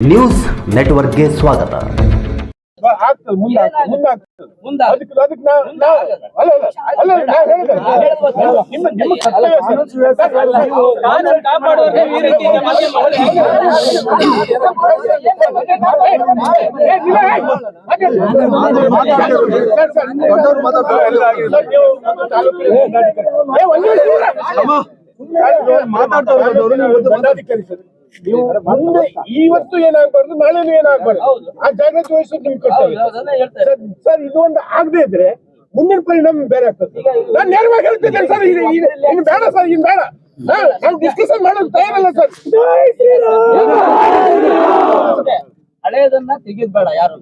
News ನೆಟ್ವರ್ಕ್ಗೆ ಸ್ವಾಗತ ನಾವು ಮುಂದೆ ಇವತ್ತು ಏನಾಗ್ಬಾರ್ದು ನಾಳೆನೂ ಏನಾಗ್ಬಾರ್ದು ಆ ಜಾಗ್ರತೆ ವಹಿಸೋದು ಸರ್ ಇದು ಒಂದು ಆಗದೆ ಇದ್ರೆ ಮುಂದಿನ ಪರಿಣಾಮ ಬೇರೆ ಆಗ್ತದೆ ನಾನು ನೇರವಾಗಿ ಹೇಳ್ತಿದ್ದೇನೆ ಸರ್ ಇನ್ನು ಬೇಡ ಸರ್ ಇನ್ ಬೇಡ ನಾನು ಡಿಸ್ಕಷನ್ ಮಾಡೋದು ತಯಾರಲ್ಲ ಸರ್ ಹಳೆಯದನ್ನ ತೆಗಿದ್ಬೇಡ ಯಾರು.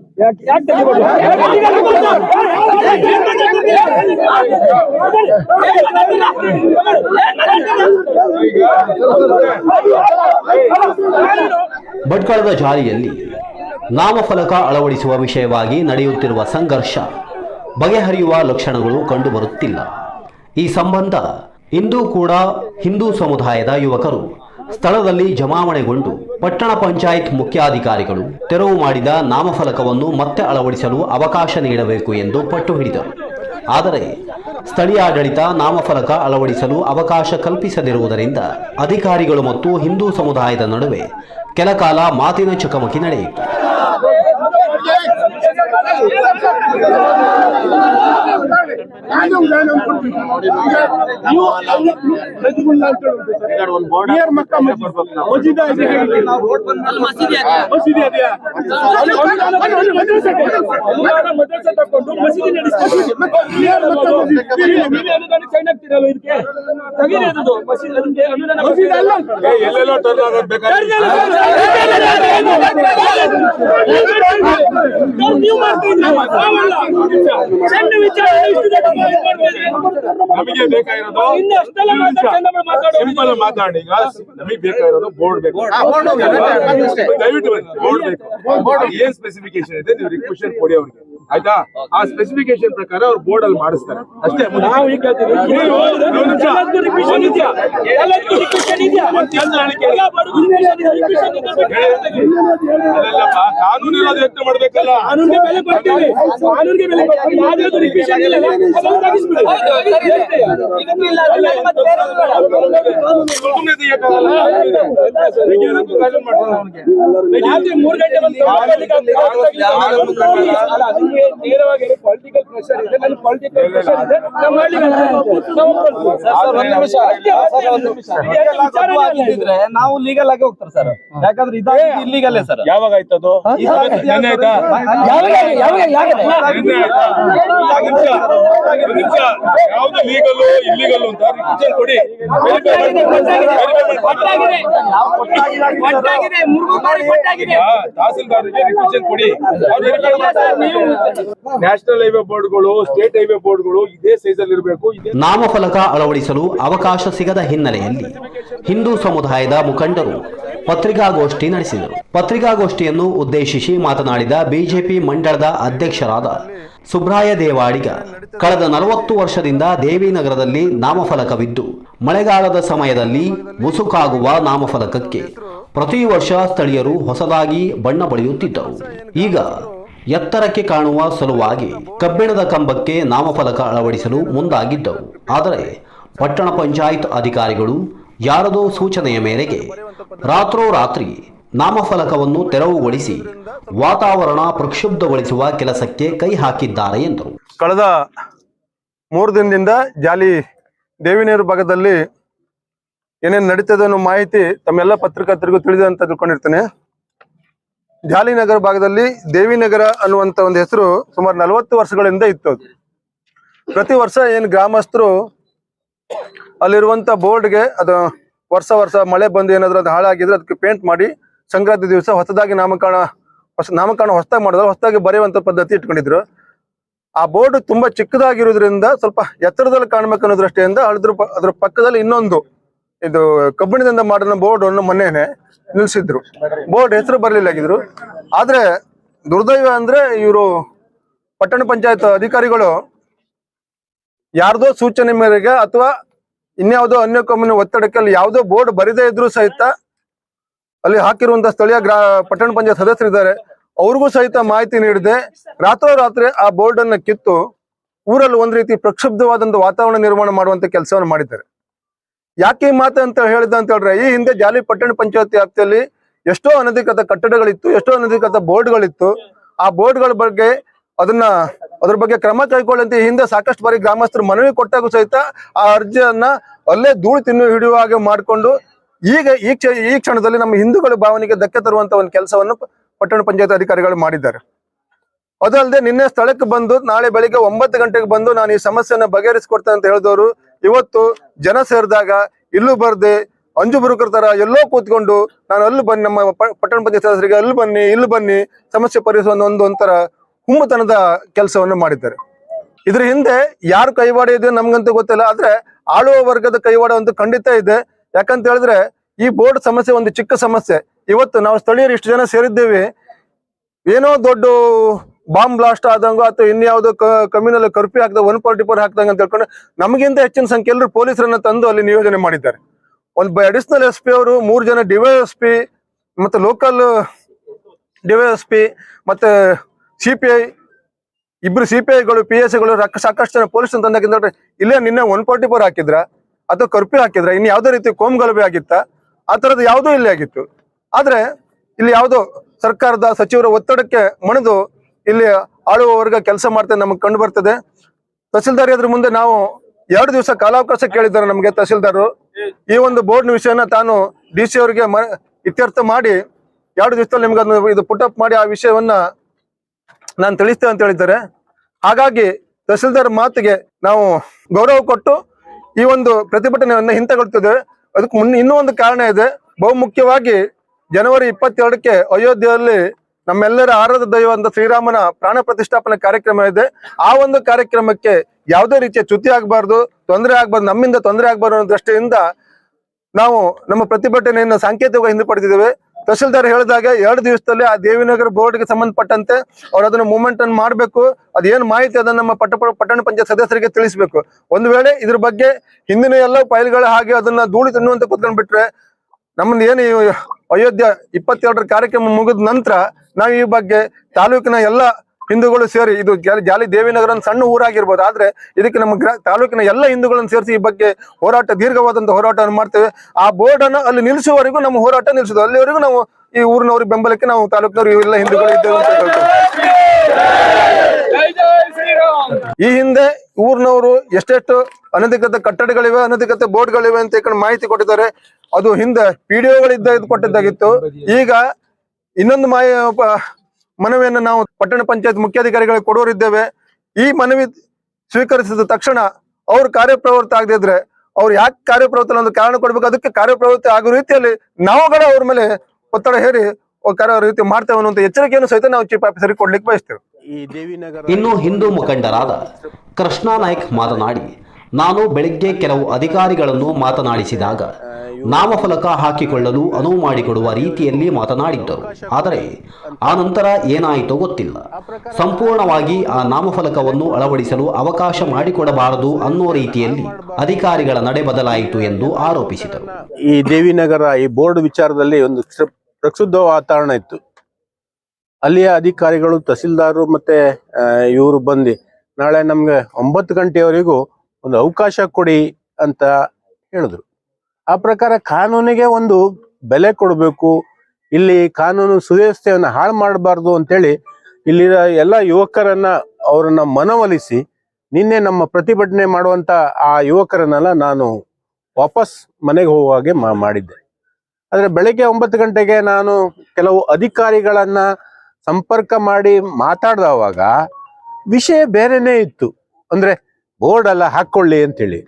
ಭಟ್ಕಳದ ಜಾರಿಯಲ್ಲಿ ನಾಮಫಲಕ ಅಳವಡಿಸುವ ವಿಷಯವಾಗಿ ನಡೆಯುತ್ತಿರುವ ಸಂಘರ್ಷ ಬಗೆಹರಿಯುವ ಲಕ್ಷಣಗಳು ಕಂಡುಬರುತ್ತಿಲ್ಲ. ಈ ಸಂಬಂಧ ಇಂದು ಕೂಡ ಹಿಂದೂ ಸಮುದಾಯದ ಯುವಕರು ಸ್ಥಳದಲ್ಲಿ ಜಮಾವಣೆಗೊಂಡು ಪಟ್ಟಣ ಪಂಚಾಯತ್ ಮುಖ್ಯಾಧಿಕಾರಿಗಳು ತೆರವು ಮಾಡಿದ ನಾಮಫಲಕವನ್ನು ಮತ್ತೆ ಅಳವಡಿಸಲು ಅವಕಾಶ ನೀಡಬೇಕು ಎಂದು ಪಟ್ಟು ಹಿಡಿದರು. ಆದರೆ ಸ್ಥಳೀಯ ಆಡಳಿತ ನಾಮಫಲಕ ಅಳವಡಿಸಲು ಅವಕಾಶ ಕಲ್ಪಿಸದಿರುವುದರಿಂದ ಅಧಿಕಾರಿಗಳು ಮತ್ತು ಹಿಂದೂ ಸಮುದಾಯದ ನಡುವೆ ಕೆಲ ಕಾಲ ಮಾತಿನ ಚಕಮಕಿ ನಡೆಯಿತು. ನಾನು ನಾನು ಅನ್ಕೊಳ್ತೀನಿ. ಈಗ ನೀವು ಸರ್. ನಿಯರ್ ಮಕ್ಕ. ಮಸ್ಜಿದ್ ಇದೆ? ಮಸೀದಿ ಅದೆಯಾ? ಮಸೀದಿ ಮದ್ರಸೆ. ತಕೊಂಡು ಮಸೀದಿ ನಡೆಸ್ತಾರೆ ಮತ್ತೆ ನಿಯರ್ ಮಕ್ಕ ಮಸ್ಜಿದ್. ನೀವೇ ಅನುದಾನಕ್ಕೆ ಸೈನ್ ಆಗ್ತಿರಲ್ಲ ಇದಕ್ಕೆ? ತೆಗೀರಿ ಅದು ಮಸೀದಿ ಅದಕ್ಕೆ ಅನುದಾನ ಮಸೀದಿ ಅಲ್ಲ. ಎಲ್ಲೆಲ್ಲೋ ಟರ್ನ್ ಆಗೋದು ಬೇಕಾದ್ರೆ ನೀವು. ಸಣ್ಣ ವಿಚಾರ ಇಷ್ಟು ಮಾತು ಮಾಡ್ಬೇಡಿ. ನಮಗೆ ಬೇಕಾಗಿರೋದು ಸಿಂಪಲ್ ಮಾತಾಡಿ. ಈಗ ನಮಗೆ ಬೇಕಾಗಿರೋದು ಬೋರ್ಡ್ ಬೇಕು. ದಯವಿಟ್ಟು ಬೋರ್ಡ್ ಬೇಕು. ಏನ್ ಸ್ಪೆಸಿಫಿಕೇಶನ್ ಇದೆ ನೀವು ರಿಕ್ವೆಸ್ಟ್ ಕೊಡಿ ಅವ್ರಿಗೆ. ಆಯ್ತಾ ಆ ಸ್ಪೆಸಿಫಿಕೇಶನ್ ಪ್ರಕಾರ ಅವ್ರು ಬೋರ್ಡ್ ಅಲ್ಲಿ ಮಾಡಿಸ್ತಾರೆ ಅಷ್ಟೇ ನಾವು ಈಗ ಕಾನೂನು ಇರೋದು ಮಾಡ್ಬೇಕಲ್ಲ ಕಾನೂನಿಗೆ ಬೆಲೆ ಕೊಡ್ತೀವಿ ಕಾನೂನಿಗೆ ಬೆಲೆ ಮೂರು ಗಂಟೆ ನಿಮ್ಗೆ ನೇರವಾಗಿ ಪೊಲಿಟಿಕಲ್ ಪ್ರೆಷರ್ ಇದೆ ನನ್ನ ಪೊಲಿಟಿಕಲ್ ಪ್ರೆಷರ್ ಇದೆ. ನಾವು ಮಾಡ್ಲಿಕ್ಕೆ ನಾವು ಲೀಗಲ್ ಆಗಿ ಹೋಗ್ತಾರೆ ಸರ್. ಯಾಕಂದ್ರೆ ಇದು ಇಲ್ಲಿಗಲ್ಲೇ ಸರ್. ಯಾವಾಗ ಆಯ್ತದು. ಯಾವ್ದು ಲೀಗಲ್ ಇಲ್ಲಿಗಲ್ ಅಂತ ಕೊಡಿ. ತಹಸೀಲ್ದಾರ್ಗೆ ರಿಕ್ವೆಷನ್ ಕೊಡಿ. ನ್ಯಾಷನಲ್ ಹೈವೇ ಬೋರ್ಡ್ಗಳು, ಸ್ಟೇಟ್ ಹೈವೇ ಬೋರ್ಡ್ಗಳು ಇದೇ ಸೈಜ್ ಅಲ್ಲಿ ಇರಬೇಕು ನಾಮಫಲಕ ಅಳವಡಿಸಲು ಅವಕಾಶ ಸಿಗದ ಹಿನ್ನೆಲೆಯಲ್ಲಿ ಹಿಂದೂ ಸಮುದಾಯದ ಮುಖಂಡರು ಪತ್ರಿಕಾಗೋಷ್ಠಿ ನಡೆಸಿದರು. ಪತ್ರಿಕಾಗೋಷ್ಠಿಯನ್ನು ಉದ್ದೇಶಿಸಿ ಮಾತನಾಡಿದ ಬಿಜೆಪಿ ಮಂಡಳದ ಅಧ್ಯಕ್ಷರಾದ ಸುಬ್ರಾಯ ದೇವಾಡಿಗ, ಕಳೆದ ನಲವತ್ತು ವರ್ಷದಿಂದ ದೇವಿನಗರದಲ್ಲಿ ನಾಮಫಲಕವಿದ್ದು, ಮಳೆಗಾಲದ ಸಮಯದಲ್ಲಿ ಮುಸುಕಾಗುವ ನಾಮಫಲಕಕ್ಕೆ ಪ್ರತಿ ವರ್ಷ ಸ್ಥಳೀಯರು ಹೊಸದಾಗಿ ಬಣ್ಣ ಬಳಿಯುತ್ತಿದ್ದರು. ಈಗ ಎತ್ತರಕ್ಕೆ ಕಾಣುವ ಸಲುವಾಗಿ ಕಬ್ಬಿಣದ ಕಂಬಕ್ಕೆ ನಾಮಫಲಕ ಅಳವಡಿಸಲು ಮುಂದಾಗಿದ್ದವು. ಆದರೆ ಪಟ್ಟಣ ಪಂಚಾಯತ್ ಅಧಿಕಾರಿಗಳು ಯಾರದೋ ಸೂಚನೆಯ ಮೇರೆಗೆ ರಾತ್ರೋರಾತ್ರಿ ನಾಮಫಲಕವನ್ನು ತೆರವುಗೊಳಿಸಿ ವಾತಾವರಣ ಪ್ರಕ್ಷುಬ್ಧಗೊಳಿಸುವ ಕೆಲಸಕ್ಕೆ ಕೈ ಹಾಕಿದ್ದಾರೆ ಎಂದರು. ಕಳೆದ ಮೂರು ದಿನದಿಂದ ಜಾಲಿ ದೇವಿನೇರು ಭಾಗದಲ್ಲಿ ಏನೇನು ನಡೀತದೆ ಅನ್ನೋ ಮಾಹಿತಿ ತಮ್ಮೆಲ್ಲ ಪತ್ರಕರ್ತರಿಗೂ ತಿಳಿದಂತ ಅಂತ ತಿಳ್ಕೊಂಡಿರ್ತೇನೆ. ಜಾಲಿನಗರ ಭಾಗದಲ್ಲಿ ದೇವಿನಗರ ಅನ್ನುವಂತ ಒಂದು ಹೆಸರು ಸುಮಾರು ನಲವತ್ತು ವರ್ಷಗಳಿಂದ ಇತ್ತು ಅದು. ಪ್ರತಿ ವರ್ಷ ಏನು ಗ್ರಾಮಸ್ಥರು ಅಲ್ಲಿರುವಂತ ಬೋರ್ಡ್ಗೆ ಅದು ವರ್ಷ ವರ್ಷ ಮಳೆ ಬಂದು ಏನಾದ್ರೂ ಅದು ಹಾಳಾಗಿದ್ರೆ ಅದಕ್ಕೆ ಪೇಂಟ್ ಮಾಡಿ ಸಂಕ್ರಾಂತಿ ದಿವಸ ಹೊಸದಾಗಿ ನಾಮಕರಣ ಹೊಸ ನಾಮಕರಣ ಹೊಸದಾಗಿ ಮಾಡಿದ್ರೆ ಹೊಸದಾಗಿ ಬರೆಯುವಂತ ಪದ್ಧತಿ ಇಟ್ಕೊಂಡಿದ್ರು. ಆ ಬೋರ್ಡ್ ತುಂಬಾ ಚಿಕ್ಕದಾಗಿರೋದ್ರಿಂದ ಸ್ವಲ್ಪ ಎತ್ತರದಲ್ಲಿ ಕಾಣ್ಬೇಕು ಅನ್ನೋ ದೃಷ್ಟಿಯಿಂದ ಅದ್ರ ಪಕ್ಕದಲ್ಲಿ ಇನ್ನೊಂದು ಇದು ಕಬ್ಬಿಣದಿಂದ ಮಾಡಿದ ಬೋರ್ಡ್ ಅನ್ನು ಮೊನ್ನೆನೆ ನಿಲ್ಸಿದ್ರು. ಬೋರ್ಡ್ ಹೆಸರು ಬರಲಿಲ್ಲಾಗಿದ್ರು ಆದ್ರೆ ದುರ್ದೈವ ಅಂದ್ರೆ ಇವರು ಪಟ್ಟಣ ಪಂಚಾಯತ್ ಅಧಿಕಾರಿಗಳು ಯಾರ್ದೋ ಸೂಚನೆ ಮೇರೆಗೆ ಅಥವಾ ಇನ್ಯಾವುದೋ ಅನ್ಯ ಕಮ್ಮಿನ ಒತ್ತಡಕ್ಕೆ ಅಲ್ಲಿ ಯಾವುದೋ ಬೋರ್ಡ್ ಬರಿದೇ ಇದ್ರು ಸಹಿತ ಅಲ್ಲಿ ಹಾಕಿರುವಂತಹ ಸ್ಥಳೀಯ ಗ್ರಾ, ಪಟ್ಟಣ ಪಂಚಾಯತ್ ಸದಸ್ಯರಿದ್ದಾರೆ. ಅವ್ರಿಗೂ ಸಹಿತ ಮಾಹಿತಿ ನೀಡಿದೆ. ರಾತ್ರೋರಾತ್ರಿ ಆ ಬೋರ್ಡ್ ಅನ್ನ ಕಿತ್ತು ಊರಲ್ಲಿ ಒಂದ್ ರೀತಿ ಪ್ರಕ್ಷುಬ್ಧವಾದಂತ ವಾತಾವರಣ ನಿರ್ಮಾಣ ಮಾಡುವಂತ ಕೆಲಸವನ್ನು ಮಾಡಿದ್ದಾರೆ. ಯಾಕೆ ಈ ಮಾತು ಅಂತ ಹೇಳಿದ ಅಂತ ಹೇಳಿದ್ರೆ ಈ ಹಿಂದೆ ಜಾಲಿ ಪಟ್ಟಣ ಪಂಚಾಯತ್ ವ್ಯಾಪ್ತಿಯಲ್ಲಿ ಎಷ್ಟೋ ಅನಧಿಕೃತ ಕಟ್ಟಡಗಳಿತ್ತು, ಎಷ್ಟೋ ಅನಧಿಕೃತ ಬೋರ್ಡ್ಗಳಿತ್ತು. ಆ ಬೋರ್ಡ್ಗಳ ಬಗ್ಗೆ ಅದನ್ನ, ಅದ್ರ ಬಗ್ಗೆ ಕ್ರಮ ಕೈಗೊಳ್ಳಂತೆ ಹಿಂದೆ ಸಾಕಷ್ಟು ಬಾರಿ ಗ್ರಾಮಸ್ಥರು ಮನವಿ ಕೊಟ್ಟಾಗೂ ಸಹಿತ ಆ ಅರ್ಜಿಯನ್ನ ಅಲ್ಲೇ ಧೂಳು ತಿನ್ನು ಹಿಡಿಯುವ ಹಾಗೆ ಮಾಡಿಕೊಂಡು, ಈಗ ಈ ಕ್ಷ, ಈ ಕ್ಷಣದಲ್ಲಿ ನಮ್ಮ ಹಿಂದೂಗಳ ಭಾವನೆಗೆ ಧಕ್ಕೆ ತರುವಂತ ಒಂದು ಕೆಲಸವನ್ನು ಪಟ್ಟಣ ಪಂಚಾಯತ್ ಅಧಿಕಾರಿಗಳು ಮಾಡಿದ್ದಾರೆ. ಅದಲ್ಲದೆ ನಿನ್ನೆ ಸ್ಥಳಕ್ಕೆ ಬಂದು ನಾಳೆ ಬೆಳಿಗ್ಗೆ ಒಂಬತ್ತು ಗಂಟೆಗೆ ಬಂದು ನಾನು ಈ ಸಮಸ್ಯೆನ ಬಗೆಹರಿಸಿಕೊಡ್ತೇನೆ ಅಂತ ಹೇಳಿದವರು ಇವತ್ತು ಜನ ಸೇರಿದಾಗ ಇಲ್ಲೂ ಬರ್ದೆ ಅಂಜು ಬುರುಕರ ತರ ಎಲ್ಲೋ ಕೂತ್ಕೊಂಡು ನಾನು ಅಲ್ಲಿ ಬನ್ನಿ, ನಮ್ಮ ಪಟ್ಟಣ ಪಂಚಾಯತ್ ಸದಸ್ಯರಿಗೆ ಅಲ್ಲಿ ಬನ್ನಿ, ಇಲ್ಲಿ ಬನ್ನಿ, ಸಮಸ್ಯೆ ಪರಿಹರಿಸುವ ಒಂದು, ಒಂಥರ ಹುಮ್ಮತನದ ಕೆಲಸವನ್ನು ಮಾಡಿದ್ದಾರೆ. ಇದ್ರ ಹಿಂದೆ ಯಾರು ಕೈವಾಡ ಇದೆ ನಮ್ಗಂತೂ ಗೊತ್ತಿಲ್ಲ, ಆದ್ರೆ ಆಳುವ ವರ್ಗದ ಕೈವಾಡ ಅಂತೂ ಖಂಡಿತ ಇದೆ. ಯಾಕಂತ ಹೇಳಿದ್ರೆ ಈ ಬೋರ್ಡ್ ಸಮಸ್ಯೆ ಒಂದು ಚಿಕ್ಕ ಸಮಸ್ಯೆ. ಇವತ್ತು ನಾವು ಸ್ಥಳೀಯರು ಇಷ್ಟು ಜನ ಸೇರಿದ್ದೇವೆ. ಏನೋ ದೊಡ್ಡ ಬಾಂಬ್ ಬ್ಲಾಸ್ಟ್ ಆದಂಗ ಅಥವಾ ಇನ್ಯಾವುದೋ ಕಮ್ಯುನಲ್ ಕರ್ಫ್ಯೂ ಹಾಕ್ದ ಒನ್ ಫಾರ್ಟಿ ಫೋರ್ ಹಾಕ್ದಂಗ ಅಂತ ಹೇಳ್ಕೊಂಡು ನಮಗಿಂತ ಹೆಚ್ಚಿನ ಸಂಖ್ಯೆ ಎಲ್ಲರೂ ಪೊಲೀಸರನ್ನ ತಂದು ಅಲ್ಲಿ ನಿಯೋಜನೆ ಮಾಡಿದ್ದಾರೆ. ಒಂದು ಅಡಿಷನಲ್ ಎಸ್ ಪಿ ಅವರು ಮೂರು ಜನ ಡಿವೈ ಎಸ್ ಮತ್ತೆ local D Y S P ಮತ್ತೆ ಸಿ ಪಿ ಐ ಇಬ್ರು ಸಿ ಪಿ ಐಗಳು ಪಿ ಎಸ್ ಐಗಳು ಸಾಕಷ್ಟು ಜನ ಪೊಲೀಸ್ ತಂದಾಗಿದ್ರೆ ಇಲ್ಲೇ ನಿನ್ನೆ ಒನ್ ಫಾರ್ಟಿ ಫೋರ್ ಹಾಕಿದ್ರ ಅಥವಾ ಕರ್ಫ್ಯೂ ಹಾಕಿದ್ರ ಇನ್ನು ಯಾವುದೇ ರೀತಿ ಕೋಮ್ ಗಲಭೆ ಆಗಿತ್ತ, ಆ ಥರದ್ದು ಯಾವುದೂ ಇಲ್ಲಿ ಆಗಿತ್ತು. ಆದರೆ ಇಲ್ಲಿ ಯಾವುದೋ ಸರ್ಕಾರದ ಸಚಿವರ ಒತ್ತಡಕ್ಕೆ ಮಣಿದು ಇಲ್ಲಿ ಆಳುವ ವರ್ಗ ಕೆಲಸ ಮಾಡ್ತಾ ನಮಗೆ ಕಂಡು ಬರ್ತದೆ. ತಹಸೀಲ್ದಾರ್ ಅದ್ರ ಮುಂದೆ ನಾವು ಎರಡು ದಿವಸ ಕಾಲಾವಕಾಶ ಕೇಳಿದ್ದಾರೆ ನಮಗೆ ತಹಸೀಲ್ದಾರ್. ಈ ಒಂದು ಬೋರ್ಡ್ ವಿಷಯನ ತಾನು ಡಿ ಸಿ ಅವರಿಗೆ ಇತ್ಯರ್ಥ ಮಾಡಿ ಎರಡು ದಿವಸದಲ್ಲಿ ನಿಮ್ಗೆ ಅದನ್ನ ಇದು ಪುಟಪ್ ಮಾಡಿ ಆ ವಿಷಯವನ್ನ ನಾನು ತಿಳಿಸ್ತೇವೆ ಅಂತ ಹೇಳಿದ್ದಾರೆ. ಹಾಗಾಗಿ ತಹಸೀಲ್ದಾರ್ ಮಾತಿಗೆ ನಾವು ಗೌರವ ಕೊಟ್ಟು ಈ ಒಂದು ಪ್ರತಿಭಟನೆಯನ್ನ ಹಿಂತೆಗೊಳ್ತಿದ್ದೇವೆ ಅದಕ್ಕೆ ಮುನ್ನ ಇನ್ನೂ ಒಂದು ಕಾರಣ ಇದೆ. ಬಹುಮುಖ್ಯವಾಗಿ ಜನವರಿ ಇಪ್ಪತ್ತೆರಡಕ್ಕೆ ಅಯೋಧ್ಯೆಯಲ್ಲಿ ನಮ್ಮೆಲ್ಲರ ಆರಾಧ ದೈವ ಅಂತ ಶ್ರೀರಾಮನ ಪ್ರಾಣ ಪ್ರತಿಷ್ಠಾಪನೆ ಕಾರ್ಯಕ್ರಮ ಇದೆ. ಆ ಒಂದು ಕಾರ್ಯಕ್ರಮಕ್ಕೆ ಯಾವುದೇ ರೀತಿಯ ಚ್ಯುತಿ ಆಗಬಾರ್ದು, ತೊಂದರೆ ಆಗಬಾರ್ದು, ನಮ್ಮಿಂದ ತೊಂದರೆ ಆಗ್ಬಾರ್ದು ಅನ್ನೋ ದೃಷ್ಟಿಯಿಂದ ನಾವು ನಮ್ಮ ಪ್ರತಿಭಟನೆಯನ್ನು ಸಾಂಕೇತಿಕವಾಗಿ ಹಿಂದೆ ತಹಸೀಲ್ದಾರ್ ಹೇಳಿದಾಗ ಎರಡು ದಿವಸದಲ್ಲಿ ಆ ದೇವಿನಗರ ಬೋರ್ಡ್ಗೆ ಸಂಬಂಧಪಟ್ಟಂತೆ ಅವ್ರು ಅದನ್ನ ಮೂವ್ಮೆಂಟ್ ಅನ್ನು ಮಾಡಬೇಕು. ಅದೇನು ಮಾಹಿತಿ ಅದನ್ನ ನಮ್ಮ ಪಟ್ಟ ಪಟ್ಟಣ ಪಂಚಾಯತ್ ಸದಸ್ಯರಿಗೆ ತಿಳಿಸಬೇಕು. ಒಂದು ವೇಳೆ ಇದ್ರ ಬಗ್ಗೆ ಹಿಂದಿನ ಎಲ್ಲ ಫೈಲ್ಗಳ ಹಾಗೆ ಅದನ್ನ ಧೂಳು ತಿನ್ನುವಂತ ಕೂತ್ಕೊಂಡ್ಬಿಟ್ರೆ ನಮ್ಮನ್ನ ಏನು ಅಯೋಧ್ಯ ಇಪ್ಪತ್ತೆರಡರ ಕಾರ್ಯಕ್ರಮ ಮುಗಿದ ನಂತರ ನಾವು ಈ ಬಗ್ಗೆ ತಾಲೂಕಿನ ಎಲ್ಲ ಹಿಂದೂಗಳು ಸೇರಿ, ಇದು ಜಾಲಿ ದೇವಿನಗರ ಸಣ್ಣ ಊರಾಗಿರ್ಬೋದು, ಆದ್ರೆ ಇದಕ್ಕೆ ನಮ್ಮ ಗ್ರಾ, ತಾಲೂಕಿನ ಎಲ್ಲ ಹಿಂದೂಗಳನ್ನು ಸೇರಿಸಿ ಈ ಬಗ್ಗೆ ಹೋರಾಟ, ದೀರ್ಘವಾದಂತ ಹೋರಾಟವನ್ನು ಮಾಡ್ತೇವೆ. ಆ ಬೋರ್ಡ್ ಅನ್ನು ಅಲ್ಲಿ ನಿಲ್ಲಿಸುವವರೆಗೂ ನಮ್ಮ ಹೋರಾಟ ನಿಲ್ಲಿಸೋದು ಅಲ್ಲಿವರೆಗೂ ನಾವು ಈ ಊರಿನವ್ರಿಗೆ ಬೆಂಬಲಕ್ಕೆ ನಾವು ತಾಲೂಕಿನವರು ಎಲ್ಲ ಹಿಂದೂಗಳು ಇದ್ದೇವೆ ಅಂತ ಈ ಹಿಂದೆ ಊರಿನವರು ಎಷ್ಟೆಷ್ಟು ಅನಧಿಕೃತ ಕಟ್ಟಡಗಳಿವೆ, ಅನಧಿಕೃತ ಬೋರ್ಡ್ಗಳಿವೆ ಅಂತ ಮಾಹಿತಿ ಕೊಟ್ಟಿದ್ದಾರೆ. ಅದು ಹಿಂದೆ ಪಿಡಿಒಗಳಿದ್ದ ಇದು ಕೊಟ್ಟಿದ್ದಾಗಿತ್ತು. ಈಗ ಇನ್ನೊಂದು ಮಾಯ ಪ- ಮನವಿಯನ್ನು ನಾವು ಪಟ್ಟಣ ಪಂಚಾಯತ್ ಮುಖ್ಯಾಧಿಕಾರಿಗಳಿಗೆ ಕೊಡೋರಿದ್ದೇವೆ. ಈ ಮನವಿ ಸ್ವೀಕರಿಸಿದ ತಕ್ಷಣ ಅವ್ರು ಕಾರ್ಯಪ್ರವೃತ್ತ ಆಗದಿದ್ರೆ ಅವ್ರು ಯಾಕೆ ಕಾರ್ಯಪ್ರವೃತ್ತ ಒಂದು ಕಾರಣ ಕೊಡ್ಬೇಕು? ಅದಕ್ಕೆ ಕಾರ್ಯಪ್ರವೃತ್ತಿ ಆಗೋ ರೀತಿಯಲ್ಲಿ ನಾವುಗಳ ಅವ್ರ ಮೇಲೆ ಒತ್ತಡ ಹೇರಿ ಕಾರ್ಯ ರೀತಿ ಮಾಡ್ತೇವೆ ಅನ್ನುವಂಥ ಎಚ್ಚರಿಕೆಯನ್ನು ಸಹಿತ ನಾವು ಚೀಫ್ ಆಫೀಸರಿಗೆ ಕೊಡ್ಲಿಕ್ಕೆ ಬಯಸ್ತೇವೆ. ಇನ್ನು ಹಿಂದೂ ಮುಖಂಡರಾದ ಕೃಷ್ಣಾ ನಾಯ್ಕ್ ಮಾತನಾಡಿ ನಾನು ಬೆಳಿಗ್ಗೆ ಕೆಲವು ಅಧಿಕಾರಿಗಳನ್ನು ಮಾತನಾಡಿಸಿದಾಗ ನಾಮಫಲಕ ಹಾಕಿಕೊಳ್ಳಲು ಅನುವು ಮಾಡಿಕೊಡುವ ರೀತಿಯಲ್ಲಿ ಮಾತನಾಡಿದ್ದರು. ಆದರೆ ಆ ನಂತರ ಏನಾಯಿತೋ ಗೊತ್ತಿಲ್ಲ. ಸಂಪೂರ್ಣವಾಗಿ ಆ ನಾಮಫಲಕವನ್ನು ಅಳವಡಿಸಲು ಅವಕಾಶ ಮಾಡಿಕೊಡಬಾರದು ಅನ್ನೋ ರೀತಿಯಲ್ಲಿ ಅಧಿಕಾರಿಗಳ ನಡೆ ಬದಲಾಯಿತು ಎಂದು ಆರೋಪಿಸಿದರು. ಈ ದೇವಿನಗರ ಈ ಬೋರ್ಡ್ ವಿಚಾರದಲ್ಲಿ ಒಂದು ಕ್ಷ- ಪ್ರಕ್ಷುಬ್ಧ ವಾತಾವರಣ ಇತ್ತು. ಅಲ್ಲಿಯ ಅಧಿಕಾರಿಗಳು ತಹಸೀಲ್ದಾರರು ಮತ್ತೆ ಇವರು ಬಂದು ನಾಳೆ ನಮ್ಗೆ ಒಂಬತ್ತು ಗಂಟೆಯವರೆಗೂ ಒಂದು ಅವಕಾಶ ಕೊಡಿ ಅಂತ ಹೇಳಿದ್ರು. ಆ ಪ್ರಕಾರ ಕಾನೂನಿಗೆ ಒಂದು ಬೆಲೆ ಕೊಡಬೇಕು. ಇಲ್ಲಿ ಕಾನೂನು ಸುವ್ಯವಸ್ಥೆಯನ್ನು ಹಾಳು ಮಾಡಬಾರ್ದು ಅಂತೇಳಿ ಇಲ್ಲಿನ ಎಲ್ಲ ಯುವಕರನ್ನ ಅವರನ್ನ ಮನವೊಲಿಸಿ ನಿನ್ನೆ ನಮ್ಮ ಪ್ರತಿಭಟನೆ ಮಾಡುವಂತ ಆ ಯುವಕರನ್ನೆಲ್ಲ ನಾನು ವಾಪಸ್ ಮನೆಗೆ ಹೋಗುವ ಹಾಗೆ ಮಾಡಿದ್ದೆ. ಆದರೆ ಬೆಳಗ್ಗೆ ಒಂಬತ್ತು ಗಂಟೆಗೆ ನಾನು ಕೆಲವು ಅಧಿಕಾರಿಗಳನ್ನ ಸಂಪರ್ಕ ಮಾಡಿ ಮಾತಾಡಿದವಾಗ ವಿಷಯ ಬೇರೆನೇ ಇತ್ತು. ಅಂದ್ರೆ ಬೋರ್ಡ್ ಎಲ್ಲ ಹಾಕೊಳ್ಳಿ ಅಂತೇಳಿ.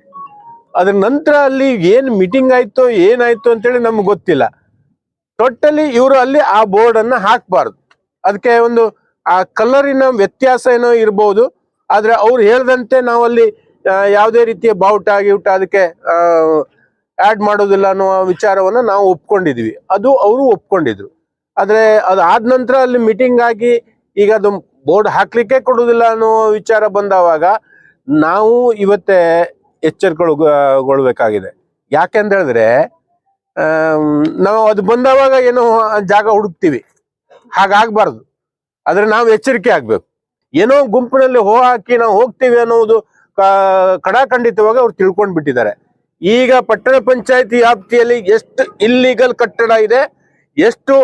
ಅದ್ರ ನಂತರ ಅಲ್ಲಿ ಏನು ಮೀಟಿಂಗ್ ಆಯ್ತೋ, ಏನಾಯಿತು ಅಂತೇಳಿ ನಮ್ಗೆ ಗೊತ್ತಿಲ್ಲ. ಟೋಟಲಿ ಇವರು ಅಲ್ಲಿ ಆ ಬೋರ್ಡ್ ಹಾಕಬಾರ್ದು. ಅದಕ್ಕೆ ಒಂದು, ಆ ಕಲರಿನ ವ್ಯತ್ಯಾಸ ಏನೋ ಇರ್ಬೋದು. ಆದರೆ ಅವ್ರು ಹೇಳ್ದಂತೆ ಅಲ್ಲಿ ಯಾವುದೇ ರೀತಿಯ ಬಾವುಟ ಗಿವುಟ ಅದಕ್ಕೆ ಆಡ್ ಮಾಡೋದಿಲ್ಲ ಅನ್ನೋ ವಿಚಾರವನ್ನ ನಾವು ಒಪ್ಕೊಂಡಿದ್ವಿ. ಅದು ಅವರು ಒಪ್ಕೊಂಡಿದ್ರು. ಆದರೆ ಅದು ಆದ ನಂತರ ಅಲ್ಲಿ ಮೀಟಿಂಗ್ ಆಗಿ ಈಗ ಅದು ಬೋರ್ಡ್ ಹಾಕ್ಲಿಕ್ಕೆ ಕೊಡೋದಿಲ್ಲ ಅನ್ನೋ ವಿಚಾರ ಬಂದವಾಗ ನಾವು ಇವತ್ತೇ ಎಚ್ಚರಿಕೆಗೊಳ್ಬೇಕಾಗಿದೆ. ಯಾಕೆಂತ ಹೇಳಿದ್ರೆ ನಾವು ಅದು ಬಂದವಾಗ ಏನೋ ಜಾಗ ಹುಡುಕ್ತೀವಿ. ಹಾಗಾಗಬಾರ್ದು. ಆದ್ರೆ ನಾವು ಎಚ್ಚರಿಕೆ ಆಗ್ಬೇಕು. ಏನೋ ಗುಂಪಿನಲ್ಲಿ ಹೋ ಹಾಕಿ ನಾವು ಹೋಗ್ತೀವಿ ಅನ್ನೋದು ಕಡಾಖಂಡಿತವಾಗಿ ಅವ್ರು ತಿಳ್ಕೊಂಡು ಬಿಟ್ಟಿದ್ದಾರೆ ಈಗ ಪಟ್ಟಣ ಪಂಚಾಯತಿ ವ್ಯಾಪ್ತಿಯಲ್ಲಿ ಎಷ್ಟು ಇಲ್ಲಿಗಲ್ ಕಟ್ಟಡ ಇದೆ, ಎಷ್ಟು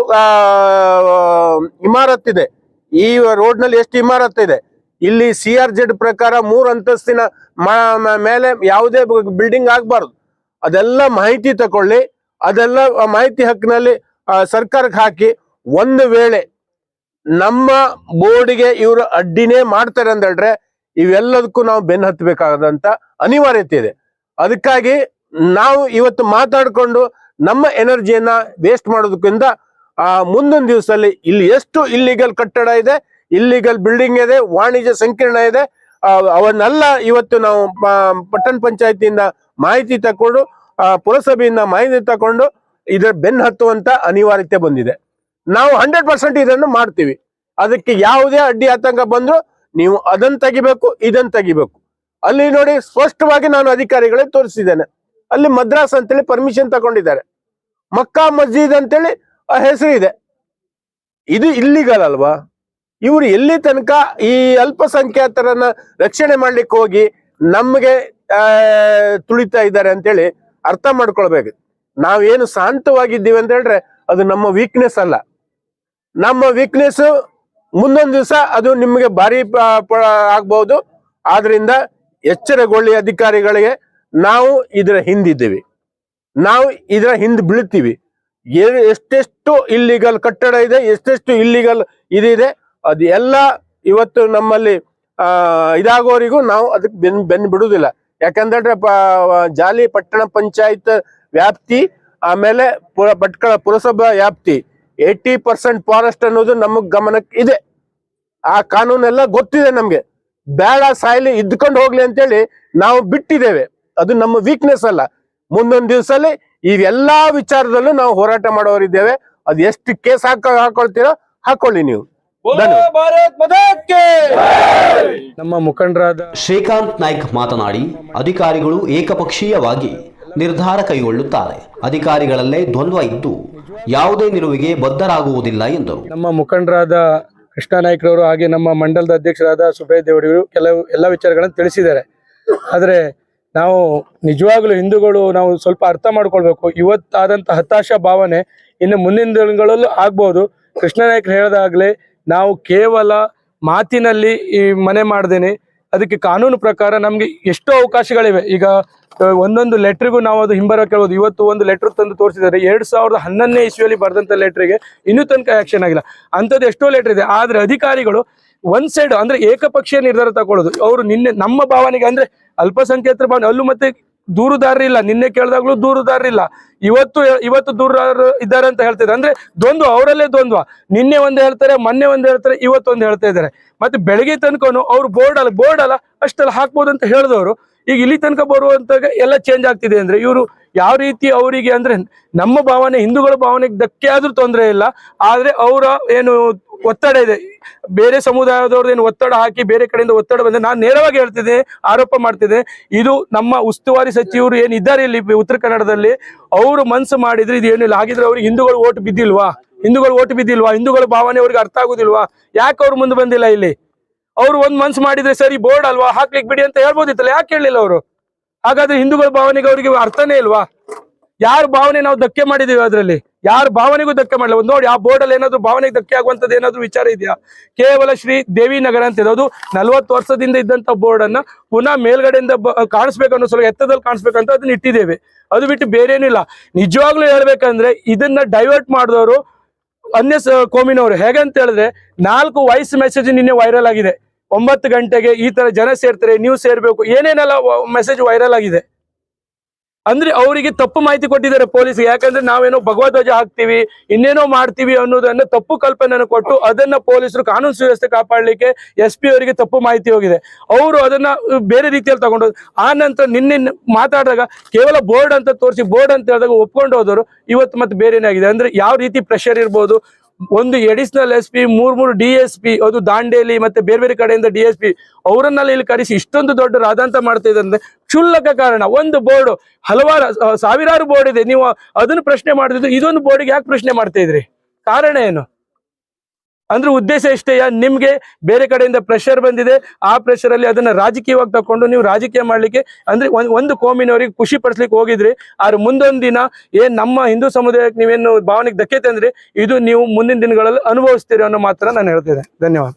ಇಮಾರತ್ ಇದೆ. ಈ ರೋಡ್ನಲ್ಲಿ ಎಷ್ಟು ಇಮಾರತ್ ಇದೆ. ಇಲ್ಲಿ ಸಿ ಆರ್ ಜೆಡ್ ಪ್ರಕಾರ ಮೂರು ಅಂತಸ್ತಿನ ಮೇಲೆ ಯಾವುದೇ ಬಿಲ್ಡಿಂಗ್ ಆಗ್ಬಾರ್ದು. ಅದೆಲ್ಲ ಮಾಹಿತಿ ತಕೊಳ್ಳಿ, ಅದೆಲ್ಲ ಮಾಹಿತಿ ಹಕ್ಕಿನಲ್ಲಿ ಸರ್ಕಾರಕ್ಕೆ ಹಾಕಿ ಒಂದು ವೇಳೆ ನಮ್ಮ ಬೋರ್ಡ್ಗೆ ಇವರು ಅಡ್ಡಿನೇ ಮಾಡ್ತಾರೆ ಅಂತ ಹೇಳಿದ್ರೆ ಇವೆಲ್ಲದಕ್ಕೂ ನಾವು ಬೆನ್ನು ಹತ್ತಬೇಕಾದಂತ ಅನಿವಾರ್ಯತೆ ಇದೆ. ಅದಕ್ಕಾಗಿ ನಾವು ಇವತ್ತು ಮಾತಾಡಿಕೊಂಡು ನಮ್ಮ ಎನರ್ಜಿಯನ್ನ ವೇಸ್ಟ್ ಮಾಡೋದಕ್ಕಿಂತ, ಆ, ಮುಂದೊಂದು ದಿವಸದಲ್ಲಿ ಇಲ್ಲಿ ಎಷ್ಟು ಇಲ್ಲಿಗಲ್ ಕಟ್ಟಡ ಇದೆ ಇಲ್ಲಿಗಲ್ ಬಿಲ್ಡಿಂಗ್ ಇದೆ, ವಾಣಿಜ್ಯ ಸಂಕೀರ್ಣ ಇದೆ. ಅವನ್ನೆಲ್ಲ ಇವತ್ತು ನಾವು ಪಟ್ಟಣ ಪಂಚಾಯತಿಯಿಂದ ಮಾಹಿತಿ ತಕೊಂಡು ಪುರಸಭೆಯಿಂದ ಮಾಹಿತಿ ತಕೊಂಡು ಇದರ ಬೆನ್ನು ಹತ್ತುವಂತ ಅನಿವಾರ್ಯತೆ ಬಂದಿದೆ. ನಾವು ಹಂಡ್ರೆಡ್ ಪರ್ಸೆಂಟ್ ಇದನ್ನು ಮಾಡ್ತೀವಿ. ಅದಕ್ಕೆ ಯಾವುದೇ ಅಡ್ಡಿ ಆತಂಕ ಬಂದ್ರು ನೀವು ಅದನ್ನ ತೆಗಿಬೇಕು, ಇದನ್ನ ತೆಗಿಬೇಕು. ಅಲ್ಲಿ ನೋಡಿ ಸ್ಪಷ್ಟವಾಗಿ ನಾನು ಅಧಿಕಾರಿಗಳೇ ತೋರಿಸಿದ್ದೇನೆ. ಅಲ್ಲಿ ಮದ್ರಾಸ್ ಅಂತೇಳಿ ಪರ್ಮಿಷನ್ ತಗೊಂಡಿದ್ದಾರೆ. ಮಕ್ಕಾ ಮಸ್ಜಿದ್ ಅಂತೇಳಿ ಇದೆ ಇದು ಇಲ್ಲಿಗಲ್ ಅಲ್ವಾ? ಇವರು ಎಲ್ಲಿ ತನಕ ಈ ಅಲ್ಪಸಂಖ್ಯಾತರನ್ನ ರಕ್ಷಣೆ ಮಾಡ್ಲಿಕ್ಕೆ ಹೋಗಿ ನಮಗೆ ತುಳಿತಾ ಇದ್ದಾರೆ ಅಂತೇಳಿ ಅರ್ಥ ಮಾಡ್ಕೊಳ್ಬೇಕು. ನಾವೇನು ಶಾಂತವಾಗಿದ್ದೀವಿ ಅಂತ ಹೇಳಿದ್ರೆ ಅದು ನಮ್ಮ ವೀಕ್ನೆಸ್ ಅಲ್ಲ. ನಮ್ಮ ವೀಕ್ನೆಸ್ ಮುಂದೊಂದು ದಿವಸ ಅದು ನಿಮಗೆ ಭಾರಿ ಆಗ್ಬಹುದು ಆದ್ರಿಂದ ಎಚ್ಚರಗೊಳ್ಳಿ ಅಧಿಕಾರಿಗಳಿಗೆ, ನಾವು ಇದರ ಹಿಂದಿದ್ದೀವಿ. ನಾವು ಇದರ ಹಿಂದೆ ಬೀಳ್ತೀವಿ. ಎಷ್ಟೆಷ್ಟು ಇಲ್ಲಿಗಲ್ ಕಟ್ಟಡ ಇದೆ, ಎಷ್ಟೆಷ್ಟು ಇಲ್ಲಿಗಲ್ ಇದಿದೆ ಅದು ಎಲ್ಲ ಇವತ್ತು ನಮ್ಮಲ್ಲಿ ಇದಾಗೋರಿಗೂ ನಾವು ಅದಕ್ಕೆ ಬೆನ್ ಬೆನ್ನು ಬಿಡುವುದಿಲ್ಲ. ಯಾಕಂದ್ರೆ ಜಾಲಿ ಪಟ್ಟಣ ಪಂಚಾಯತ್ ವ್ಯಾಪ್ತಿ, ಆಮೇಲೆ ಪುರ, ಭಟ್ಕಳ ಪುರಸಭಾ ವ್ಯಾಪ್ತಿ. ಏಯ್ಟಿ ಪರ್ಸೆಂಟ್ ಫಾರೆಸ್ಟ್ ಅನ್ನೋದು ನಮಗ್ ಗಮನಕ್ಕೆ ಇದೆ. ಆ ಕಾನೂನೆಲ್ಲ ಗೊತ್ತಿದೆ ನಮ್ಗೆ. ಬೇಡ ಸಾಯ್ಲಿ ಇದ್ಕೊಂಡು ಹೋಗ್ಲಿ ಅಂತೇಳಿ ನಾವು ಬಿಟ್ಟಿದ್ದೇವೆ. ಅದು ನಮ್ಮ ವೀಕ್ನೆಸ್ ಅಲ್ಲ. ಮುಂದೊಂದು ದಿವಸಲ್ಲಿ ಇವೆಲ್ಲಾ ವಿಚಾರದಲ್ಲೂ ನಾವು ಹೋರಾಟ ಮಾಡೋರಿದ್ದೇವೆ. ಅದು ಎಷ್ಟು ಕೇಸ್ ಹಾಕ, ಹಾಕೊಳ್ತೀರೋ ಹಾಕೊಳ್ಳಿ ನೀವು. ನಮ್ಮ ಮುಖಂಡರಾದ ಶ್ರೀಕಾಂತ್ ನಾಯ್ಕ್ ಮಾತನಾಡಿ ಅಧಿಕಾರಿಗಳು ಏಕಪಕ್ಷೀಯವಾಗಿ ನಿರ್ಧಾರ ಕೈಗೊಳ್ಳುತ್ತಾರೆ. ಅಧಿಕಾರಿಗಳಲ್ಲೇ ದ್ವಂದ್ವ ಇದ್ದು ಯಾವುದೇ ನಿಲುವಿಗೆ ಬದ್ಧರಾಗುವುದಿಲ್ಲ ಎಂದರು. ನಮ್ಮ ಮುಖಂಡರಾದ ಕೃಷ್ಣ ನಾಯ್ಕರವರು ಹಾಗೆ ನಮ್ಮ ಮಂಡಲದ ಅಧ್ಯಕ್ಷರಾದ ಸುಬ್ರಹ್ಮ ದೇವಡಿಗರು ಕೆಲವು ಎಲ್ಲ ವಿಚಾರಗಳನ್ನು ತಿಳಿಸಿದ್ದಾರೆ. ಆದರೆ ನಾವು ನಿಜವಾಗ್ಲೂ ಹಿಂದೂಗಳು ನಾವು ಸ್ವಲ್ಪ ಅರ್ಥ ಮಾಡ್ಕೊಳ್ಬೇಕು. ಇವತ್ತಾದಂಥ ಹತಾಶ ಭಾವನೆ ಇನ್ನು ಮುಂದಿನ ದಿನಗಳಲ್ಲೂ ಆಗ್ಬೋದು. ಕೃಷ್ಣ ನಾಯ್ಕರು ಹೇಳಿದಾಗಲೇ ನಾವು ಕೇವಲ ಮಾತಿನಲ್ಲಿ ಈ ಮನೆ ಮಾಡ್ದೇನೆ. ಅದಕ್ಕೆ ಕಾನೂನು ಪ್ರಕಾರ ನಮಗೆ ಎಷ್ಟೋ ಅವಕಾಶಗಳಿವೆ. ಈಗ ಒಂದೊಂದು ಲೆಟ್ರಿಗೂ ನಾವು ಅದು ಹಿಂಬರ ಕೇಳ್ಬೋದು. ಇವತ್ತು ಒಂದು ಲೆಟ್ರ್ ತಂದು ತೋರಿಸಿದ್ದಾರೆ. ಎರಡು ಸಾವಿರದ ಹನ್ನೊಂದನೇ ಇಸ್ವಿಯಲ್ಲಿ ಬರೆದಂಥ ಲೆಟ್ರಿಗೆ ಇನ್ನೂ ತನಕ ಆಕ್ಷನ್ ಆಗಿಲ್ಲ. ಅಂಥದ್ದು ಎಷ್ಟೋ ಲೆಟರ್ ಇದೆ. ಆದರೆ ಅಧಿಕಾರಿಗಳು ಒಂದ್ ಸೈಡ್ ಅಂದ್ರೆ ಏಕಪಕ್ಷೀಯ ನಿರ್ಧಾರ ತಗೊಳ್ಳೋದು. ಅವರು ನಿನ್ನೆ ನಮ್ಮ ಭಾವನೆಗೆ ಅಂದ್ರೆ ಅಲ್ಪಸಂಖ್ಯಾತರ ಭಾವನೆ. ಅಲ್ಲೂ ಮತ್ತೆ ದೂರುದಾರರಿಲ್ಲ ನಿನ್ನೆ ಕೇಳಿದಾಗ್ಲೂ ದೂರುದಾರರಿಲ್ಲ ಇವತ್ತು ಇವತ್ತು ದೂರದಾರರು ಇದ್ದಾರೆ ಅಂತ ಹೇಳ್ತಿದ್ದಾರೆ. ಅಂದ್ರೆ ದ್ವಂದ್ವ, ಅವರಲ್ಲೇ ದ್ವಂದ್ವ. ನಿನ್ನೆ ಒಂದು ಹೇಳ್ತಾರೆ, ಮೊನ್ನೆ ಒಂದು ಹೇಳ್ತಾರೆ, ಇವತ್ತು ಒಂದು ಹೇಳ್ತಾ ಇದ್ದಾರೆ. ಮತ್ತೆ ಬೆಳಗ್ಗೆ ತನಕನು ಅವ್ರು ಬೋರ್ಡ್ ಅಲ್ಲ ಬೋರ್ಡ್ ಅಲ್ಲ, ಅಷ್ಟೆಲ್ಲ ಹಾಕ್ಬೋದು ಅಂತ ಹೇಳಿದವರು. ಈಗ ಇಲ್ಲಿ ತನಕ ಬರುವಂತಾಗ ಎಲ್ಲ ಚೇಂಜ್ ಆಗ್ತಿದೆ ಅಂದ್ರೆ ಇವರು ಯಾವ ರೀತಿ ಅವರಿಗೆ ಅಂದ್ರೆ ನಮ್ಮ ಭಾವನೆ, ಹಿಂದೂಗಳ ಭಾವನೆಗೆ ಧಕ್ಕೆ ಆದ್ರೂ ತೊಂದರೆ ಇಲ್ಲ. ಆದ್ರೆ ಅವರ ಏನು ಒತ್ತಡ ಇದೆ. ಬೇರೆ ಸಮುದಾಯದವ್ರದ್ದು ಏನು ಒತ್ತಡ ಹಾಕಿ ಬೇರೆ ಕಡೆಯಿಂದ ಒತ್ತಡ ಬಂದ್ರೆ ನಾನು ನೇರವಾಗಿ ಹೇಳ್ತಿದ್ದೆ, ಆರೋಪ ಮಾಡ್ತಿದ್ದೆ. ಇದು ನಮ್ಮ ಉಸ್ತುವಾರಿ ಸಚಿವರು ಏನಿದ್ದಾರೆ ಇಲ್ಲಿ ಉತ್ತರ ಕನ್ನಡದಲ್ಲಿ, ಅವರು ಮನಸ್ಸು ಮಾಡಿದ್ರೆ ಇದು ಏನಿಲ್ಲ. ಹಾಗಿದ್ರೆ ಅವ್ರಿಗೆ ಹಿಂದೂಗಳು ಓಟ್ ಬಿದ್ದಿಲ್ವಾ? ಹಿಂದೂಗಳು ಓಟ್ ಬಿದ್ದಿಲ್ವಾ? ಹಿಂದೂಗಳ ಭಾವನೆ ಅವ್ರಿಗೆ ಅರ್ಥ ಆಗುದಿಲ್ವಾ? ಯಾಕೆ ಅವ್ರು ಮುಂದೆ ಬಂದಿಲ್ಲ ಇಲ್ಲಿ? ಅವ್ರು ಒಂದ್ ಮನ್ಸು ಮಾಡಿದ್ರೆ ಸರಿ, ಬೋರ್ಡ್ ಅಲ್ವಾ? ಹಾಕ್ಲಿಕ್ಕೆ ಬಿಡಿ ಅಂತ ಹೇಳ್ಬೋದಿತ್ತಲ್ಲ? ಯಾಕೆ ಹೇಳಿಲ್ಲ ಅವರು? ಹಾಗಾದ್ರೆ ಹಿಂದೂಗಳ ಭಾವನೆಗೆ ಅವರಿಗೆ ಅರ್ಥನೇ ಇಲ್ವಾ? ಯಾರ ಭಾವನೆ ನಾವು ಧಕ್ಕೆ ಮಾಡಿದೀವಿ ಅದರಲ್ಲಿ? ಯಾರ ಭಾವನೆಗೂ ಧಕ್ಕೆ ಮಾಡಲ್ಲ ಒಂದು ನೋಡಿ, ಆ ಬೋರ್ಡ್ ಅಲ್ಲಿ ಏನಾದ್ರು ಭಾವನೆಗೆ ಧಕ್ಕೆ ಆಗುವಂತದ್ದು ಏನಾದ್ರು ವಿಚಾರ ಇದೆಯಾ? ಕೇವಲ ಶ್ರೀ ದೇವಿ ನಗರ ಅಂತ ಇದೆ. ಅದು ನಲ್ವತ್ತು ವರ್ಷದಿಂದ ಇದ್ದಂತ ಬೋರ್ಡ್ ಅನ್ನ ಪುನಃ ಮೇಲ್ಗಡೆಯಿಂದ ಕಾಣಿಸ್ಬೇಕು ಅನ್ನೋ ಸ್ವಲ್ಪ ಎತ್ತದಲ್ಲಿ ಕಾಣಿಸ್ಬೇಕಂತ ಅದನ್ನ ಇಟ್ಟಿದ್ದೇವೆ. ಅದು ಬಿಟ್ಟು ಬೇರೆ ಏನಿಲ್ಲ ನಿಜವಾಗ್ಲೂ ಹೇಳ್ಬೇಕಂದ್ರೆ ಇದನ್ನ ಡೈವರ್ಟ್ ಮಾಡಿದವರು ಅನ್ಯ ಕೋಮಿನವರು. ಹೇಗೆ ಅಂತ ಹೇಳಿದ್ರೆ, ನಾಲ್ಕು ವಾಯ್ಸ್ ಮೆಸೇಜ್ ನಿನ್ನೆ ವೈರಲ್ ಆಗಿದೆ. ಒಂಬತ್ತು ಗಂಟೆಗೆ ಈ ತರ ಜನ ಸೇರ್ತಾರೆ, ನೀವು ಸೇರ್ಬೇಕು. ಏನೇನೆಲ್ಲ ಮೆಸೇಜ್ ವೈರಲ್ ಆಗಿದೆ? ಅಂದ್ರೆ ಅವರಿಗೆ ತಪ್ಪು ಮಾಹಿತಿ ಕೊಟ್ಟಿದ್ದಾರೆ ಪೊಲೀಸ್ ಯಾಕಂದ್ರೆ ನಾವೇನೋ ಭಗವಧ್ವಜ ಹಾಕ್ತಿವಿ, ಇನ್ನೇನೋ ಮಾಡ್ತೀವಿ ಅನ್ನೋದನ್ನ ತಪ್ಪು ಕಲ್ಪನೆಯನ್ನು ಕೊಟ್ಟು ಅದನ್ನ ಪೊಲೀಸರು ಕಾನೂನು ಸುವ್ಯವಸ್ಥೆ ಕಾಪಾಡಲಿಕ್ಕೆ ಎಸ್ ಪಿ ಅವರಿಗೆ ತಪ್ಪು ಮಾಹಿತಿ ಹೋಗಿದೆ. ಅವರು ಅದನ್ನ ಬೇರೆ ರೀತಿಯಲ್ಲಿ ತಗೊಂಡು ಆ ನಂತರ ನಿನ್ನೆ ಮಾತಾಡಿದಾಗ ಕೇವಲ ಬೋರ್ಡ್ ಅಂತ ತೋರಿಸಿ, ಬೋರ್ಡ್ ಅಂತ ಹೇಳಿದಾಗ ಒಪ್ಕೊಂಡು ಹೋದವರು. ಇವತ್ತು ಮತ್ತೆ ಬೇರೆನೇ ಆಗಿದೆ ಅಂದ್ರೆ ಯಾವ ರೀತಿ ಪ್ರೆಷರ್ ಇರ್ಬೋದು? ಒಂದು ಎಡಿಷನಲ್ ಎಸ್ ಪಿ ಮೂರ್ ಮೂರು ಡಿ ಎಸ್ ಪಿ ಅದು ದಾಂಡೇಲಿ ಮತ್ತೆ ಬೇರೆ ಬೇರೆ ಕಡೆಯಿಂದ ಡಿ ಎಸ್ ಪಿ ಅವರನ್ನೆಲ್ಲ ಇಲ್ಲಿ ಕರೆಸಿ ಇಷ್ಟೊಂದು ದೊಡ್ಡ ರಾದಂತ ಮಾಡ್ತಾ ಅಂದ್ರೆ ಕ್ಷುಲ್ಲಕ ಕಾರಣ. ಒಂದು ಬೋರ್ಡ್, ಹಲವಾರು ಸಾವಿರಾರು ಬೋರ್ಡ್ ಇದೆ. ನೀವು ಅದನ್ನು ಪ್ರಶ್ನೆ ಮಾಡಿದ್ರು ಇದೊಂದು ಬೋರ್ಡ್ಗೆ ಯಾಕೆ ಪ್ರಶ್ನೆ ಮಾಡ್ತಾ ಇದ್ರಿ? ಕಾರಣ ಏನು? ಅಂದ್ರೆ ಉದ್ದೇಶ ಇಷ್ಟೇ ನಿಮ್ಗೆ ಬೇರೆ ಕಡೆಯಿಂದ ಪ್ರೆಷರ್ ಬಂದಿದೆ ಆ ಪ್ರೆಷರ್ ಅಲ್ಲಿ ಅದನ್ನ ರಾಜಕೀಯವಾಗಿ ತಕೊಂಡು ನೀವು ರಾಜಕೀಯ ಮಾಡ್ಲಿಕ್ಕೆ ಅಂದ್ರೆ ಒಂದ್- ಒಂದು ಕೋಮಿನವರಿಗೆ ಖುಷಿ ಪಡಿಸ್ಲಿಕ್ಕೆ ಹೋಗಿದ್ರಿ ಆದ್ರೆ ಮುಂದೊಂದು ದಿನ ಏನ್ ನಮ್ಮ ಹಿಂದೂ ಸಮುದಾಯಕ್ಕೆ ನೀವೇನು ಭಾವನೆಗೆ ಧಕ್ಕೆ ಅಂದ್ರೆ ಇದು ನೀವು ಮುಂದಿನ ದಿನಗಳಲ್ಲಿ ಅನುಭವಿಸ್ತೀರಿ ಅನ್ನೋ ಮಾತ್ರ ನಾನು ಹೇಳ್ತಿದ್ದೆ. ಧನ್ಯವಾದ.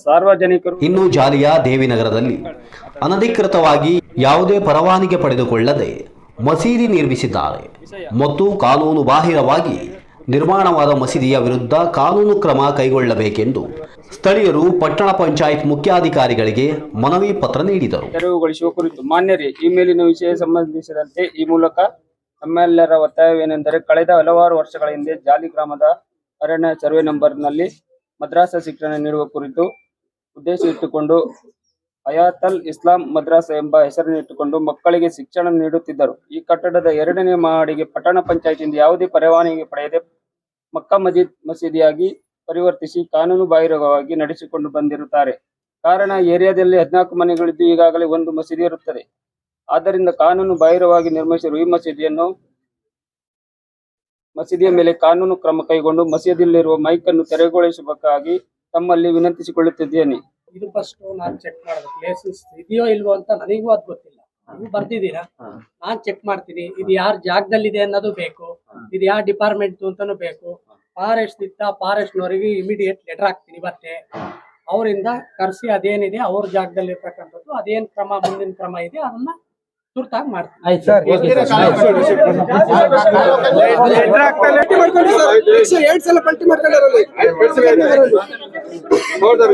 ಸಾರ್ವಜನಿಕರು ಇನ್ನು ಜಾಲಿಯ ದೇವಿನಗರದಲ್ಲಿ ಅನಧಿಕೃತವಾಗಿ ಯಾವುದೇ ಪರವಾನಿಗೆ ಪಡೆದುಕೊಳ್ಳದೆ ಮಸೀದಿ ನಿರ್ಮಿಸಿದ್ದಾರೆ. ಮತ್ತು ಕಾನೂನು ಬಾಹಿರವಾಗಿ ನಿರ್ಮಾಣವಾದ ಮಸೀದಿಯ ವಿರುದ್ಧ ಕಾನೂನು ಕ್ರಮ ಕೈಗೊಳ್ಳಬೇಕೆಂದು ಸ್ಥಳೀಯರು ಪಟ್ಟಣ ಪಂಚಾಯತ್ ಮುಖ್ಯಾಧಿಕಾರಿಗಳಿಗೆ ಮನವಿ ಪತ್ರ ನೀಡಿದರು. ತೆರವುಗೊಳಿಸುವ ಕುರಿತು ಮಾನ್ಯರೇ, ಈ ಮೇಲಿನ ವಿಷಯ ಸಂಬಂಧಿಸಿದಂತೆ ಈ ಮೂಲಕ ನಮ್ಮೆಲ್ಲರ ಒತ್ತಾಯವೇನೆಂದರೆ ಕಳೆದ ಹಲವಾರು ವರ್ಷಗಳ ಹಿಂದೆ ಜಾಲಿ ಗ್ರಾಮದ ಅರಣ್ಯ ಸರ್ವೆ ನಂಬರ್ನಲ್ಲಿ ಮದ್ರಾಸ ಶಿಕ್ಷಣ ನೀಡುವ ಕುರಿತು ಉದ್ದೇಶ ಇಟ್ಟುಕೊಂಡು ಹಯಾತಲ್ ಇಸ್ಲಾಂ ಮದ್ರಾಸ್ ಎಂಬ ಹೆಸರನ್ನಿಟ್ಟುಕೊಂಡು ಮಕ್ಕಳಿಗೆ ಶಿಕ್ಷಣ ನೀಡುತ್ತಿದ್ದರು. ಈ ಕಟ್ಟಡದ ಎರಡನೇ ಮಹಡಿಗೆ ಪಟ್ಟಣ ಪಂಚಾಯಿತಿಯಿಂದ ಯಾವುದೇ ಪರವಾನಗಿ ಪಡೆಯದೆ ಮಕ್ಕಾ ಮಜೀದ್ ಮಸೀದಿಯಾಗಿ ಪರಿವರ್ತಿಸಿ ಕಾನೂನು ಬಾಹಿರವಾಗಿ ನಡೆಸಿಕೊಂಡು ಬಂದಿರುತ್ತಾರೆ. ಕಾರಣ ಏರಿಯಾದಲ್ಲಿ ಹದಿನಾಲ್ಕು ಮನೆಗಳಿದ್ದು ಈಗಾಗಲೇ ಒಂದು ಮಸೀದಿ ಇರುತ್ತದೆ ಆದ್ದರಿಂದ ಕಾನೂನು ಬಾಹಿರವಾಗಿ ನಿರ್ಮಿಸಿರುವ ಈ ಮಸೀದಿಯನ್ನು ಮಸೀದಿಯ ಮೇಲೆ ಕಾನೂನು ಕ್ರಮ ಕೈಗೊಂಡು ಮಸೀದಿಯಲ್ಲಿರುವ ಮೈಕ್ ಅನ್ನು ತೆರವುಗೊಳಿಸಬೇಕಾಗಿ ತಮ್ಮಲ್ಲಿ ವಿನಂತಿಸಿಕೊಳ್ಳುತ್ತಿದ್ದೇನೆ. ಇದು ಫಸ್ಟ್ ನಾನು ಚೆಕ್ ಮಾಡಬೇಕು. ಲೈಸೆನ್ಸ್ ಇದೆಯೋ ಇಲ್ವೋ ಅಂತ ನನಗೂ ಅದ್ ಗೊತ್ತಿಲ್ಲ. ನೀವು ಬರ್ತಿದ್ದೀರಾ ನಾನ್ ಚೆಕ್ ಮಾಡ್ತೀನಿ. ಇದು ಯಾರ ಜಾಗದಲ್ಲಿದೆ ಅನ್ನೋದು ಬೇಕು. ಇದು ಯಾವ ಡಿಪಾರ್ಟ್ಮೆಂಟ್ ಅಂತಾನು ಬೇಕು. ಫಾರೆಸ್ಟ್ ಇತ್ತ ಫಾರೆಸ್ಟ್ ನವರಿಗೆ ಇಮಿಡಿಯೇಟ್ ಲೆಟರ್ ಹಾಕ್ತೀನಿ ಮತ್ತೆ. ಅವರಿಂದ ಕರ್ಸಿ ಅದೇನಿದೆ ಅವ್ರ ಜಾಗದಲ್ಲಿ ಇರ್ತಕ್ಕಂಥದ್ದು ಅದೇನ್ ಕ್ರಮ ಮುಂದಿನ ಕ್ರಮ ಇದೆ ಅದನ್ನ ತುರ್ತಾಗಿ ಮಾಡ್ತೀನಿ ಎರಡ್ ಸಲ ಪಲ್ಟಿ ಹೌದಾ